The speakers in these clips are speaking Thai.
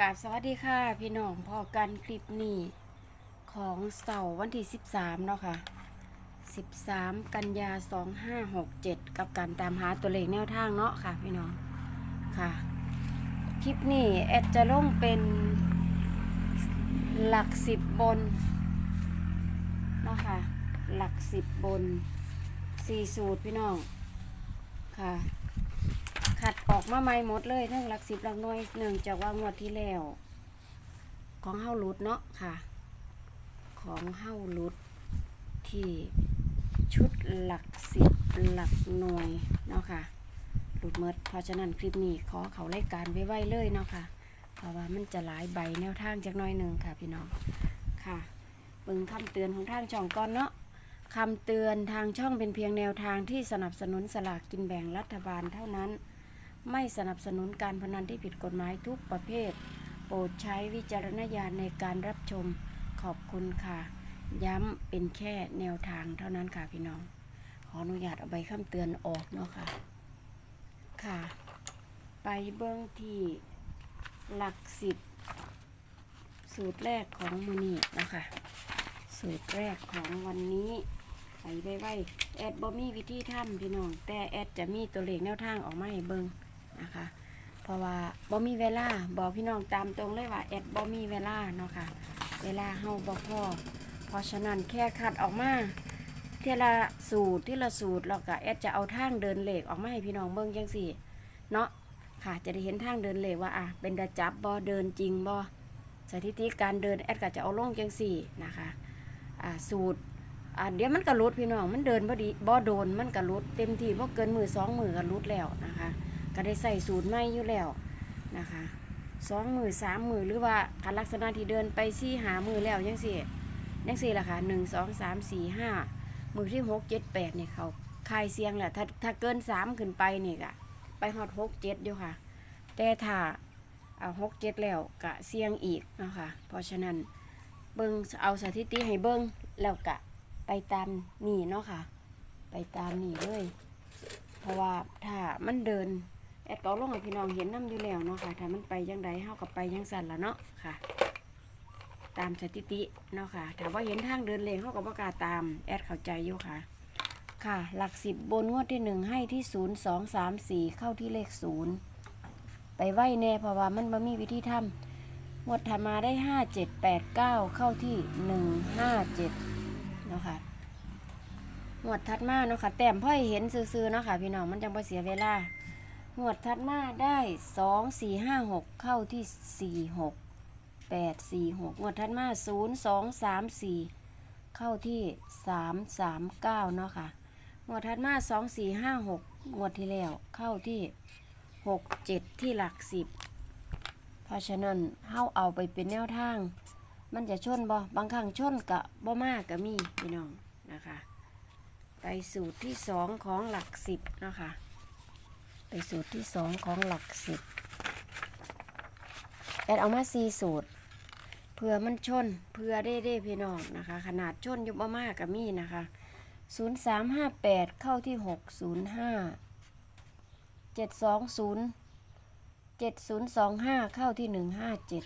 กราบสวัสดีค่ะ พี่น้องพอกันคลิปนี้ของเสาร์วันที่ 13 เนาะค่ะ 13 กันยา 2567 กับการตามหาตัวเลขแนวทางเนาะค่ะ พี่น้องค่ะ คลิปนี้แอดจะลงเป็นหลักสิบบนเนาะค่ะ หลักสิบบนสี่สูตรพี่น้องค่ะ ขัดออกมาใหม่หมดเลยทั้งหลักสิบหลักหน่วยเนื่องจากว่างวดที่แล้ว ของเฮ้ารุดเนาะค่ะ ของเฮ้ารุดที่ชุดหลักสิบหลักหน่วยเนาะค่ะหลุดเมดเพราะฉะนั้นคลิปนี้ขอเขารายการไว้ไว้เลยเนาะค่ะ เพราะว่ามันจะหลายใบแนวทางจากน้อยหนึ่งค่ะพี่น้องค่ะเบิ่งคำเตือนของทางช่องก่อนเนาะคำเตือนทางช่องเป็นเพียงแนวทางที่สนับสนุนสลากกินแบ่งรัฐบาลเท่านั้น ไม่สนับสนุนการพนันที่ผิดกฎหมายทุกประเภท โปรดใช้วิจารณญาณในการรับชมขอบคุณค่ะ ย้ำเป็นแค่แนวทางเท่านั้นค่ะพี่น้อง ขออนุญาตเอาใบคำเตือนออกเนาะค่ะ ค่ะ ไปเบื้องที่หลักสิบสูตรแรกของมือนีนะคะ สูตรแรกของวันนี้ไปไว้ไว้แอดบ่มีวิธีทำพี่น้อง แต่แอดจะมีตัวเลขแนวทางออกมาให้เบิ่ง นะคะ เพราะว่าบ่มีเวลาบอกพี่น้องตามตรงเลยว่าแอดบ่มีเวลาเนาะค่ะ เวลาเฮาบ่พอเพราะฉะนั้นแค่คัดออกมาเทละสูตรที่ละสูตรแล้วก็แอดจะเอาทางเดินเหลขออกมาให้พี่น้องเบิ่งจังซี่เนาะค่ะจะได้เห็นทางเดินเหลขว่าอะเป็นระจับบ่เดินจริงบ่สถิติการเดินแอดก็จะเอาลงจังซี่นะคะอ่าสูตรอ่าเดี๋ยวมันก็รุดพี่น้องมันเดินบ่ดีบ่โดนมันก็รุดเต็มที่บ่เกินมือสองมือก็รุดแล้วนะคะ ก็ได้ใส่สูตรใหม่อยู่แล้วนะคะสองมือสามมือหรือว่าคันลักษณะที่เดินไปสี่หามือแล้วยังสี่ยังสี่ละค่ะหนึ่งสองสามสี่ห้ามือที่หกเจ็ดแปดเนี่ยเขาคลายเสียงแหละถ้าถ้าเกินสามขึ้นไปนี่ก็ไปฮอดหกเจ็ดเดียค่ะ แต่ถ้าเอาหกเจ็ดแล้วก็เสียงอีกนะคะเพราะฉะนั้นเบิ้งเอาสถิติให้เบิ้งแล้วกะไปตามนี่เนาะค่ะ ไปตามนี่เลย เพราะว่าถ้ามันเดิน แอดก็เอาลงให้พี่น้องเห็นน้ำอยู่แล้วเนาะค่ะถ้ามันไปยังใดเฮากับไปยังสั่นละเนาะค่ะ ตามสถิติเนาะค่ะถ้าว่าเห็นทางเดินเลงเฮาก็บ่กล้าตามแอดเข้าใจอยู่ค่ะ ค่ะ หลักสิบบนงวดที่หนึ่งให้ที่ศูนย์สองสามสี่เข้าที่เลขศูนย์ไปไหวแน่เพราะว่ามันบ่มีวิธีทำงวดถัดมาได้ห้าเจ็ดแปดเก้าเข้าที่หนึ่งห้าเจ็ดเนาะค่ะหมวดถัดมาเนาะค่ะแต้มพ่อยเห็นซื่อๆเนาะค่ะพี่น้องมันจังบ่เสียเวลา หวดถัดมาได้สองสี่ห้าหกเข้าที่สี่หกแปดสี่หกหมวดถัดมาศูนย์สองสามสี่เข้าที่สามสามเก้าเนาะค่ะหวดถัดมาสองสี่ห้าหกงวดที่แล้วเข้าที่หกเจ็ดที่หลักสิบเพราะฉะนั้นเฮาเอาไปเป็นแนวทาง มันจะชนบ่บางครั้งชนกะบ่มากกะมีพี่น้องนะคะ ไปสูตรที่สองของหลักสิบนะคะ สูตรที่สองของหลักสิบแอดเอามาสี่สูตร เพื่อมันชนเพื่อได้ได้พี่น้องนะคะ ขนาดชนยู่บ่มากกะมีนะคะศูนย์สามห้าแปดเข้าที่หกศูนย์ห้าเจ็ดสองศูนย์เจ็ดศูนย์สองห้าเข้าที่หนึ่งห้าเจ็ด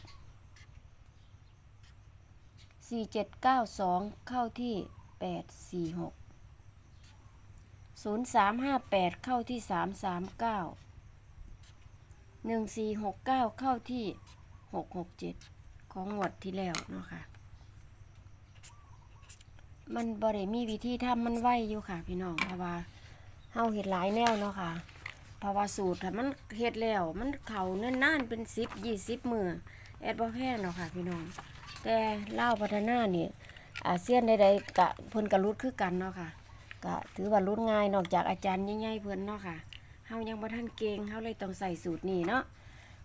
สี่เจ็ดเก้าสองเข้าที่แปดสี่หก ศูนย์สามห้าแปดเข้าที่สามสามเก้าหนึ่งสี่หกเก้าเข้าที่หกหกเจ็ดของหมวดที่แล้วเนาะค่ะ มันบริมีวิธีทำมันไวอยู่ค่ะ พี่น้องเพราะว่าเฮาเห็ดหลายแนวเนาะค่ะเพราะว่าสูตรถ้ามันเฮ็ดแล้ว มันเข่าเนิ่นนานเป็นสิบยี่สิบมือแอดบ่แพงเนาะค่ะ พี่น้อง แต่เล่าพัฒนาเนี่ยอาเซียนใดๆกะเพิ่นกระรุดคือกันเนาะค่ะ กะถือว่ารุดง่ายนอกจากอาจารย์ใหญ่ๆเพิ่อนเนาะค่ะเฮายังบ่ทันเก่งเฮาเลยต้องใส่สูตรนี้เนาะ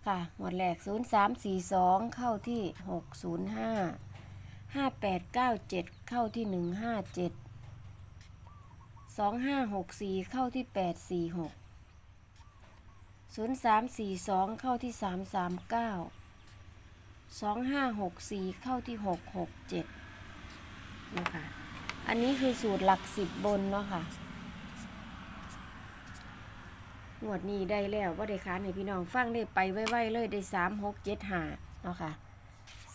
ค่ะหมดแรก0342 เข้าที่ 605 5897 เข้าที่ 157 2564 เข้าที่ 846 0342 เข้าที่ 339สองห้าหกสี่เข้าที่หกหกเจ็ดนะคะ อันนี้คือสูตรหลักสิบบนเนาะค่ะงวดนี้ได้แล้วว่าได้ค้านให้พี่น้องฟังได้ไปไวๆเลยได้สามหกเจ็ดห้าเนาะค่ะ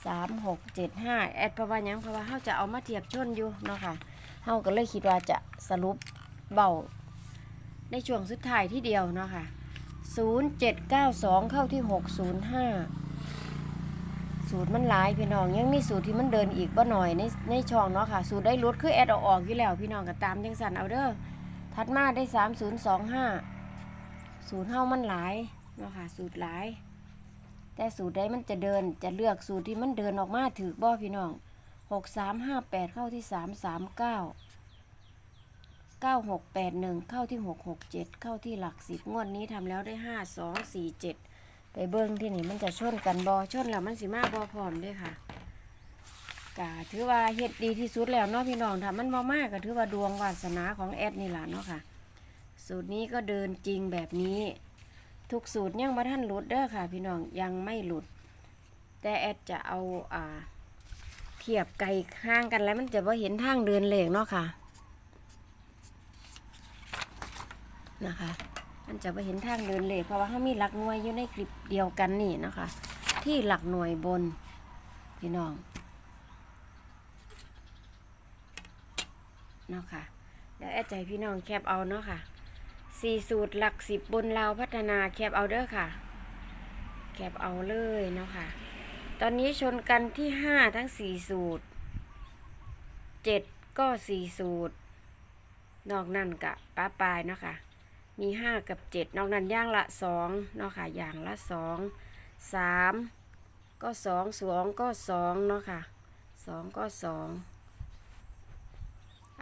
สามหกเจ็ดห้าแอดเพราะว่ายังเพราะว่าเขาจะเอามาเทียบชนอยู่เนาะค่ะเขาก็เลยคิดว่าจะสรุปเบาในช่วงสุดท้ายที่เดียวเนาะค่ะศูนย์เจ็ดเก้าสองเข้าที่หกศูนย์ห้า สูตรมันหลายพี่น้องยังมีสูตรที่มันเดินอีกบ่หน่อยในในช่องเนาะค่ะ สูตรได้รุดคือแอดเอาออกอยู่แล้วพี่น้องก็ตามจังสันเอาเด้อถัดมาได้สามศูนย์สองห้าสูตรเฮามันหลายเนาะค่ะ สูตรหลาย แต่สูตรใดมันจะเดินจะเลือกสูตรที่มันเดินออกมาถือบ่พี่น้องหกสามห้าแปดเข้าที่สามสามเก้าเก้าหกแปดหนึ่งเข้าที่หกหกเจ็ดเข้าที่หลักสิบงวดนี้ทำแล้วได้ห้าสองสี่เจ็ด ไปเบิ้งที่นี่มันจะชนกันบอชนแล้วมันสิมาบอพร้อมด้วยค่ะกะถือว่าเฮ็ดดีที่สุดแล้วเนาะพี่น้องถ้ามันบ่มากก็ถือว่าดวงวาสนาของแอดนี่แหละเนาะค่ะ สูตรนี้ก็เดินจริงแบบนี้ ทุกสูตรยังมาท่านหลุดเด้อค่ะ พี่น้องยังไม่หลุด แต่แอดจะเอาอ่าเทียบไก่ห่างกันแล้วมันจะว่าเห็นทางเดินเลขเนาะค่ะนะคะ มันจะว่าเห็นทางเดินเลขเพราะว่าเขามีหลักหน่วยอยู่ในคลิปเดียวกันนี่นะคะ ที่หลักหน่วยบนพี่น้องเนาะค่ะเดี๋ยวแอดใจพี่น้องแคปเอาเนาะค่ะสี่สูตรหลักสิบบนลาวพัฒนาแคบเอาเด้อค่ะ แคบเอาเลยเนาะค่ะ ตอนนี้ชนกันที่ห้าทั้งสี่สูตรเจ็ดก็สี่สูตร นอกนั่นกะป้าปลายเนาะค่ะ มีห้ากับเจ็ดนอกนั้นย่างละสองเนาะค่ะอย่างละสองสามก็สองสองก็สองเนาะค่ะสองก็สอง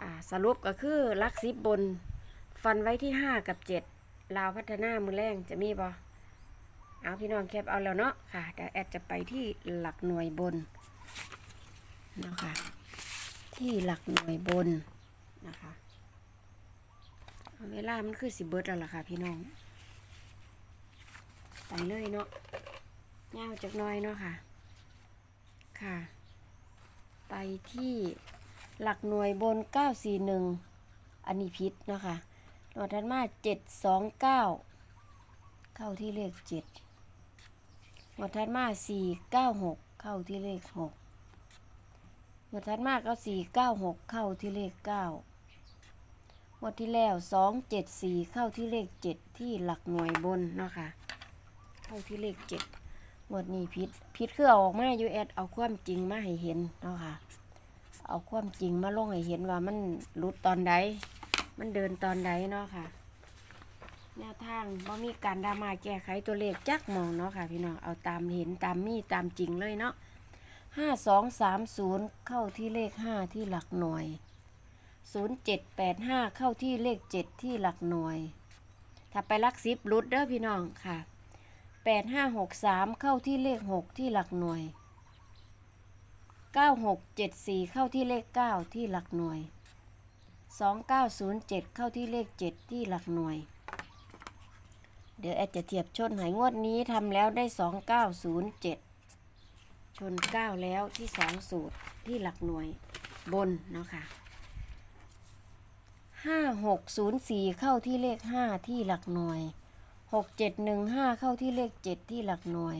อ่า สรุปก็คือลักสิบบน ฟันไว้ที่ห้ากับเจ็ดลาวพัฒนามือแรงจะมีบ่เอาพี่น้องแคปเอาแล้วเนาะค่ะเดี๋ยวแอดจะไปที่หลักหน่วยบนเนาะค่ะที่หลักหน่วยบนนะคะ เวลามันคือสิเบิร์ดแล้วล่ะค่ะ พี่น้อง ไปเลยเนาะเงาจากน้อยเนาะค่ะ ค่ะ ไปที่หลักหน่วยบน 941 อันนี้พิษเนาะค่ะหน่วยทันมา 729 เข้าที่เลข 7 หน่วยทันมา 496 เข้าที่เลข 6 หน่วยทันมาก็496 เข้าที่เลข 9 งวดที่แล้วสองเจ็ดสี่เข้าที่เลขเจ็ดที่หลักหน่วยบนเนาะค่ะ เข้าที่เลขเจ็ดงวดนี้พิษพิษคือเอาออกมาอยู่แอดเอาความจริงมาให้เห็นเนาะค่ะ เอาความจริงมาลงให้เห็นว่ามันรุดตอนใด มันเดินตอนใดเนาะค่ะ แนวทางบ่มีการดรามาแก้ไขตัวเลขจักมองเนาะค่ะ พี่น้อง เอาตามเห็นตามมีตามจริงเลยเนาะห้าสองสามศูนย์เข้าที่เลขห้าที่หลักหน่วย ศูนย์เจ็ดแปดห้าเข้าที่เลขเจ็ดที่หลักหน่วย ถ้าไปลักซิบรุดเด้อพี่น้องค่ะแปดห้าหกสามเข้าที่เลขหกที่หลักหน่วยเก้าหกเจ็ดสี่เข้าที่เลขเก้าที่หลักหน่วย 2907 เข้าที่เลข 7 ที่หลักหน่วย เดี๋ยวแอดจะเทียบชนหายงวดนี้ทำแล้วได้ 2907 ชน 9 แล้วที่ 2 สูตรที่หลักหน่วยบนเนาะค่ะ 5604เข้าที่เลข5ที่หลักหน่วย6715เข้าที่เลข7ที่หลักหน่วย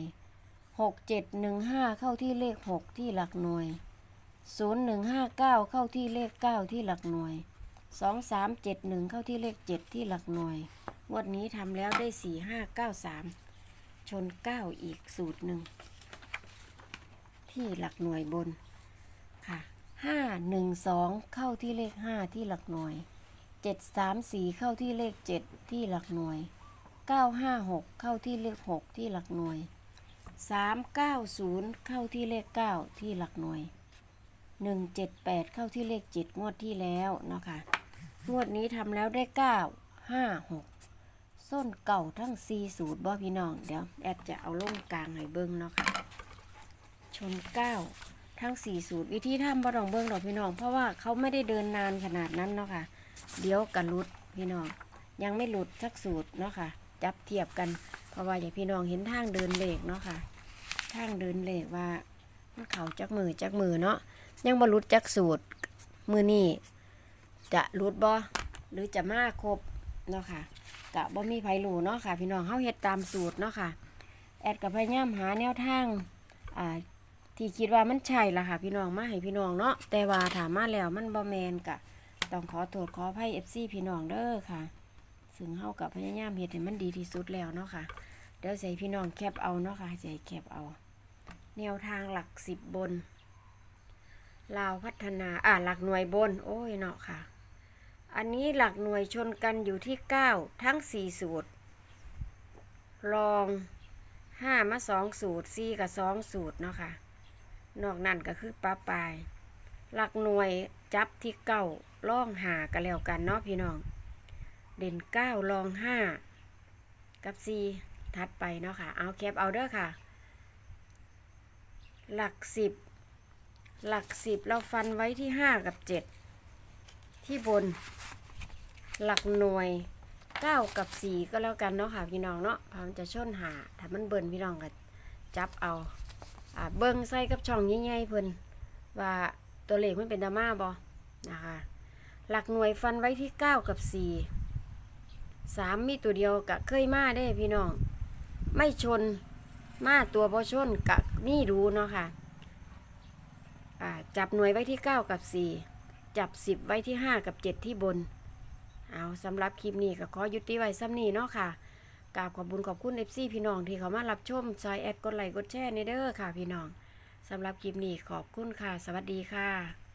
6715เข้าที่เลข6ที่หลักหน่วย0159เข้าที่เลข9ที่หลักหน่วยสองสามเจ็ดหนึ่งเข้าที่เลขเจ็ดที่หลักหน่วยงวดนี้ทำแล้วได้สี่ห้าเก้าสามชนเก้าอีกสูตรหนึ่งที่หลักหน่วยบนค่ะห้าหนึ่งสองเข้าที่เลขห้าที่หลักหน่วย เจ็ดสามสี่เข้าที่เลขเจ็ดที่หลักหน่วยเก้าห้าหกเข้าที่เลขหกที่หลักหน่วยสามเก้าศูนย์เข้าที่เลขเก้าที่หลักหน่วยหนึ่งเจ็ดแปดเข้าที่เลขเจ็ดงวดที่แล้วเนาะค่ะงวดนี้ทำแล้วได้เก้าห้าหกส้นเก่าทั้งสี่สูตรบ่พี่น้อง เดี๋ยวแอดจะเอาลงกลางให้เบิ้งเนาะค่ะ ชนเก้าทั้งสี่สูตรวิธีทำบ่ต้องเบิ้งดอกพี่น้อง เพราะว่าเขาไม่ได้เดินนานขนาดนั้นเนาะค่ะ เดี๋ยวกันหลุดพี่น้อง ยังไม่หลุดสักสูตรเนาะค่ะ จับเทียบกัน เพราะว่าอย่างพี่น้องเห็นทางเดินเลขเนาะค่ะ ทางเดินเลขว่ามันเข่าจักมือจักมือเนาะ ยังบ่หลุดจักสูตรมือนี่จะหลุดบ่หรือจะมาครบเนาะค่ะกะบ่มีไผรู้เนาะค่ะ พี่น้องเฮาเฮ็ดตามสูตรเนาะค่ะ แอดกับพยายามหาแนวทางอ่าที่คิดว่ามันใช่ละค่ะ พี่น้องมาให้พี่น้องเนาะแต่ว่าถามมาแล้วมันบ่แมนกะ ต้องขอโทษขออภัย FC พี่น้องเด้อค่ะ ซึ่งเฮากับพยายามเฮ็ดให้มันดีที่สุดแล้วเนาะค่ะ เดี๋ยวใส่พี่น้องแคปเอาเนาะค่ะใส่แคปเอา แนวทางหลักสิบบน ลาวพัฒนาอ่าหลักหน่วยบน โอ้ยเนาะค่ะ อันนี้หลักหน่วยชนกันอยู่ที่เก้าทั้งสี่สูตรรองห้ามาสองสูตรสี่กับสองสูตรเนาะค่ะ นอกนั้นก็คือปลาปลาย หลักหน่วยจับที่เก้า ล่องหากันแล้วกันเนาะพี่น้อง เด่นเก้าลองห้ากับสี่ทัดไปเนาะค่ะ เอาแคปเอาเด้อค่ะ หลักสิบหลักสิบเราฟันไว้ที่ห้ากับเจ็ดที่บน หลักหน่วยเก้ากับสี่ก็แล้วกันเนาะค่ะพี่น้องเนาะพามนจะชนหาถ้ามันเบิ่นพี่น้องก็จับเอาอ่าเบิ่งใส่กับช่องใหญ่ๆเพิ่นว่าตัวเลขมันเป็นดราม่าบ่นะคะ หลักหน่วยฟันไว้ที่เก้ากับสี่สามมีตัวเดียวกะเคยมาได้พี่น้อง ไม่ชนมาตัวบ่ชนกะมีดูเนาะค่ะอ่าจับหน่วยไว้ที่ 9 กับ 4 จับ 10 ไว้ที่ 5 กับ 7 ที่บน เอาสำหรับคลิปนี้ก็ขอยุติไว้ซ้ำนี้เนาะค่ะกราบขอบบุญขอบคุณ FC พี่น้องที่เขามารับชมซอยแอดกดไลค์กดแชร์ในเด้อค่ะพี่น้องสำหรับคลิปนี้ขอบคุณค่ะ สวัสดีค่ะ